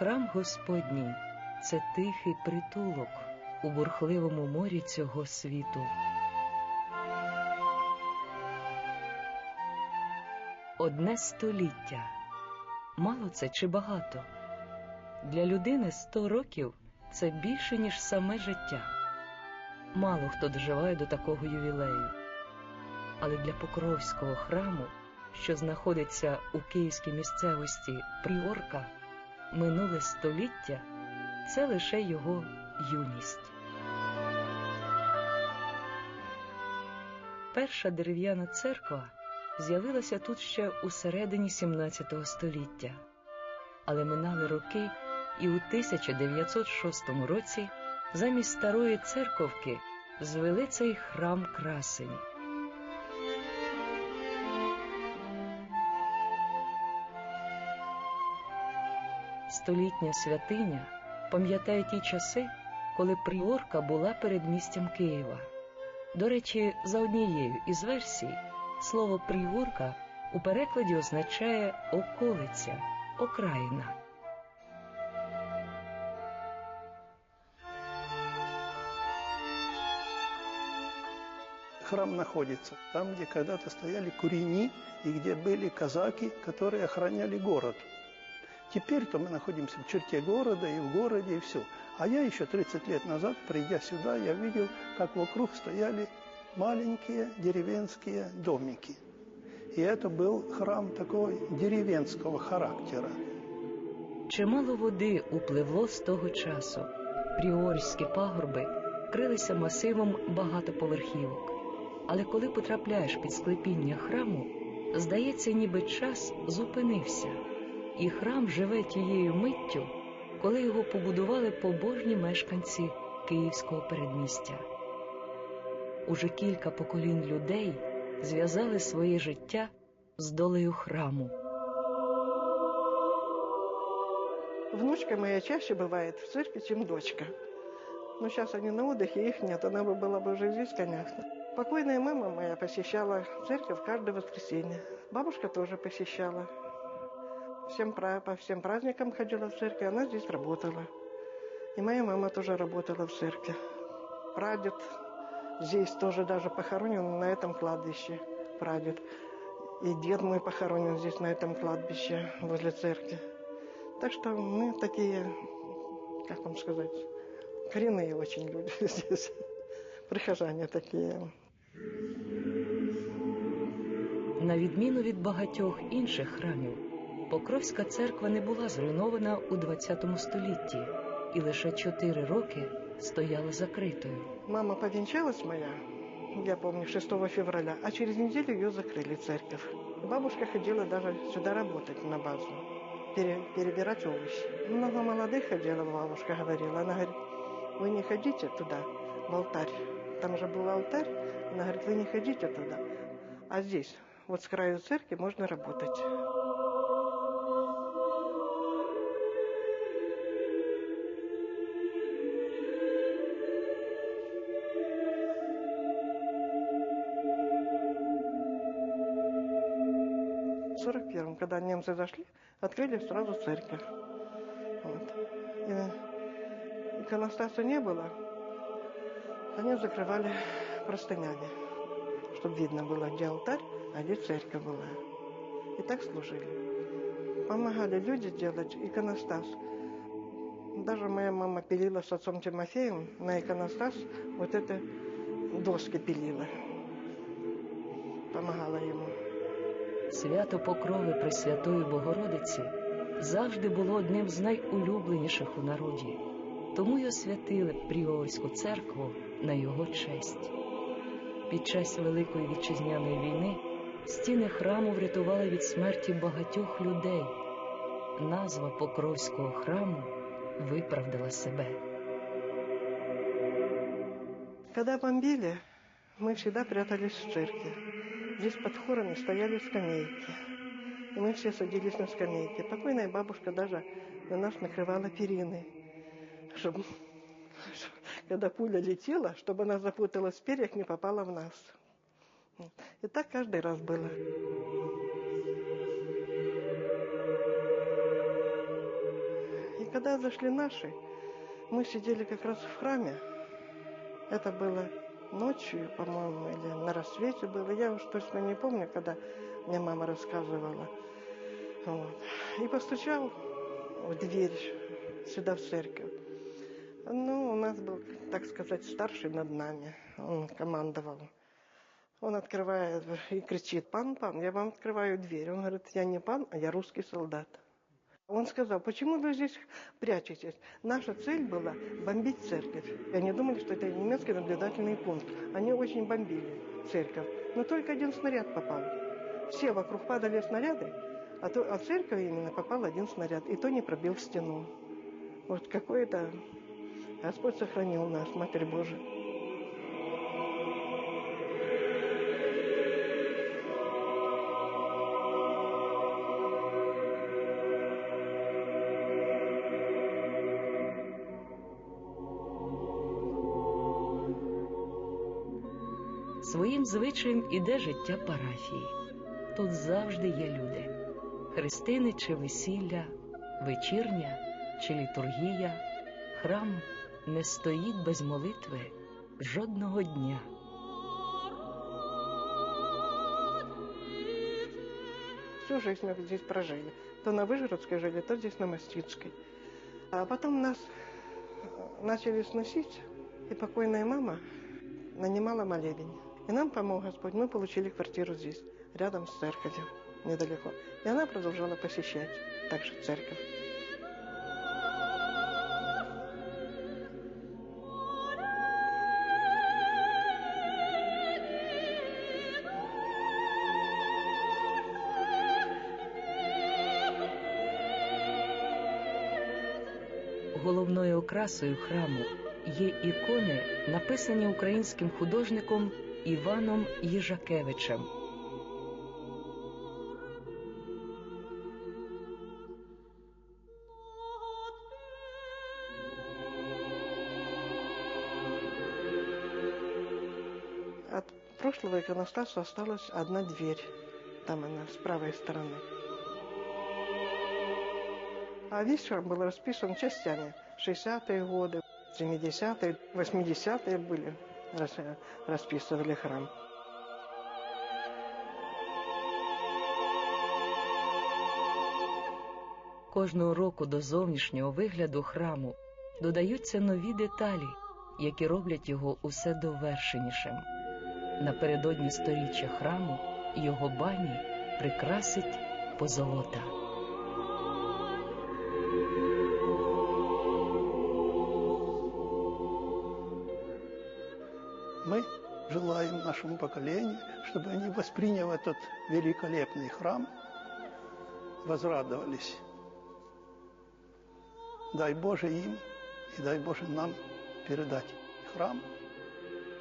Храм Господній це тихий притулок у бурхливому морі цього світу. Одне століття. Мало це чи багато? Для людини сто років це більше, ніж саме життя. Мало хто доживає до такого ювілею. Але для Покровського храму, що знаходиться у київській місцевості Пріорка, минуле століття це лише його юність. Перша дерев'яна церква з'явилася тут ще у середині 17 століття, але минали роки, і у 1906 році замість старої церковки звели цей храм красень. Столітня святиня пам'ятає ті часи, коли Пріорка була передмістям Києва. До речі, за однією із версій, слово Пріорка у перекладі означає околиця, окраїна. Храм находится там, где когда-то стояли курени и где были казаки, которые охраняли город. Теперь-то мы находимся в черте города и в городе, и все. А я еще 30 лет назад, придя сюда, я видел, как вокруг стояли маленькие деревенские домики. И это был храм такой деревенского характера. Чимало води upливло з того часу. Пріорські пагорби крилися масивом багатоповерхівок. Але коли потрапляєш під склепіння храму, здається, ніби час зупинився, і храм живе тією миттю, коли його побудували побожні мешканці Київського передмістя. Уже кілька поколінь людей зв'язали своє життя з долею храму. Внучка моя чаще бывает в церкви, чем дочка. Но сейчас они на отдыхе, их нет. Она бы была бы уже здесь, конечно. Покойная мама моя посещала церковь каждое воскресенье. Бабушка тоже посещала. Всем, пра- по всем праздникам ходила в церковь, она здесь работала. И моя мама тоже работала в церкви. Прадед здесь тоже даже похоронен на этом кладбище. Прадед. И дед мой похоронен здесь, на этом кладбище, возле церкви. Так что мы такие, как вам сказать, коренные очень люди здесь. Прихожане такие. На відміну від багатьох інших храмів, Покровська церква не була зруйнована у ХХ столітті і лише чотири роки стояла закритою. Мама повенчалась моя, я помню, 6 февраля, а через неделю ее закрыли церковь. Бабушка ходила даже сюда работать на базу, пере- перебирать овощи. Много молодых ходила, бабушка говорила. Она говорит, вы не ходите туда, в алтарь. Там же был алтарь. Она говорит, вы не ходите туда. А здесь, вот с краю церкви, можно работать. 41-м, когда немцы зашли, открыли сразу церковь. Вот. И иконостаса не было. Они закрывали простынями, чтобы видно было, где алтарь, а где церковь была. И так служили. Помогали люди делать иконостас. Даже моя мама пилила с отцом Тимофеем на иконостас вот это доски пилила. Помогала ему. Свято Покрови Пресвятої Богородиці завжди було одним з найулюбленіших у народі, тому й освятили Пріорську церкву на його честь. Під час Великої вітчизняної війни стіни храму врятували від смерті багатьох людей. Назва Покровського храму виправдала себе. Когда бомбили, мы всегда прятались в церкви. Здесь под хорами стояли скамейки. И мы все садились на скамейки. Покойная бабушка даже на нас накрывала перины. Чтобы, когда пуля летела, чтобы она запуталась в перьях, не попала в нас. И так каждый раз было. И когда зашли наши, мы сидели как раз в храме. Это было ночью, по-моему, или на рассвете было. Я уж точно не помню, когда мне мама рассказывала. Вот. И постучал в дверь сюда, в церковь. Ну, у нас был, так сказать, старший над нами. Он командовал. Он открывает и кричит, пан, пан, я вам открываю дверь. Он говорит, я не пан, а я русский солдат. Он сказал, почему вы здесь прячетесь? Наша цель была бомбить церковь. И они думали, что это немецкий наблюдательный пункт. Они очень бомбили церковь. Но только один снаряд попал. Все вокруг падали снаряды, а, то, а церковь именно попал один снаряд. И то не пробил стену. Вот какое-то... Господь сохранил нас, Матерь Божия. Своїм звичаєм іде життя парафії. Тут завжди є люди: хрестини чи весілля, вечірня чи літургія. Храм не стоїть без молитви жодного дня. Всю жизнь мы здесь прожили. То на Выжгородской жили, то здесь на Мостицкой. А потом нас э, начали сносить, и покойная мама нанимала молебень. И нам помог Господь. Мы получили квартиру здесь, рядом с церковью, недалеко. И она продолжала посещать также церковь. Головною окрасою храму є ікони, написані українським художником Іваном Їжакевичем. От прошлого иконостаса осталась одна дверь. Там она, с правой стороны. А весь храм был расписан частями. 60-е годы, 70-е, 80-е были, расписывали храм. Кожного року до зовнішнього вигляду храму додаються нові деталі, які роблять його усе довершенішим. Напередодні сторіччя храму його бані прикрасить позолота. желаем нашему поколению, чтобы они, восприняв этот великолепный храм, возрадовались. Дай Боже им и дай Боже нам передать храм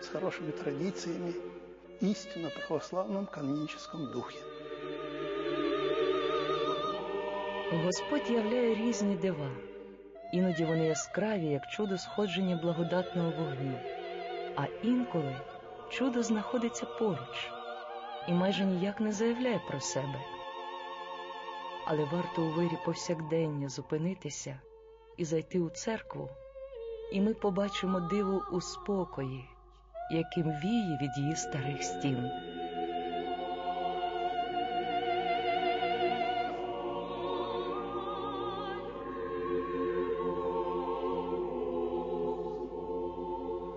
с хорошими традициями, истинно православном каноническом духе. Господь являє різні дива. Іноді вони яскраві, як чудо сходження благодатного вогню, а інколи чудо знаходиться поруч і майже ніяк не заявляє про себе. Але варто у вирі повсякдення зупинитися і зайти у церкву, і ми побачимо диво у спокої, яким віє від її старих стін.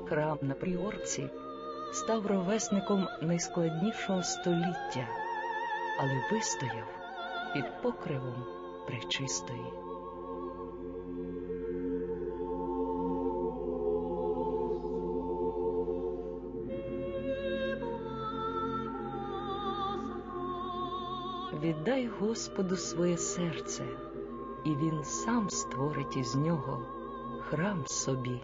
Храм на Пріорці став ровесником найскладнішого століття, але вистояв під покривом пречистої. Віддай Господу своє серце, і Він сам створить із нього храм собі.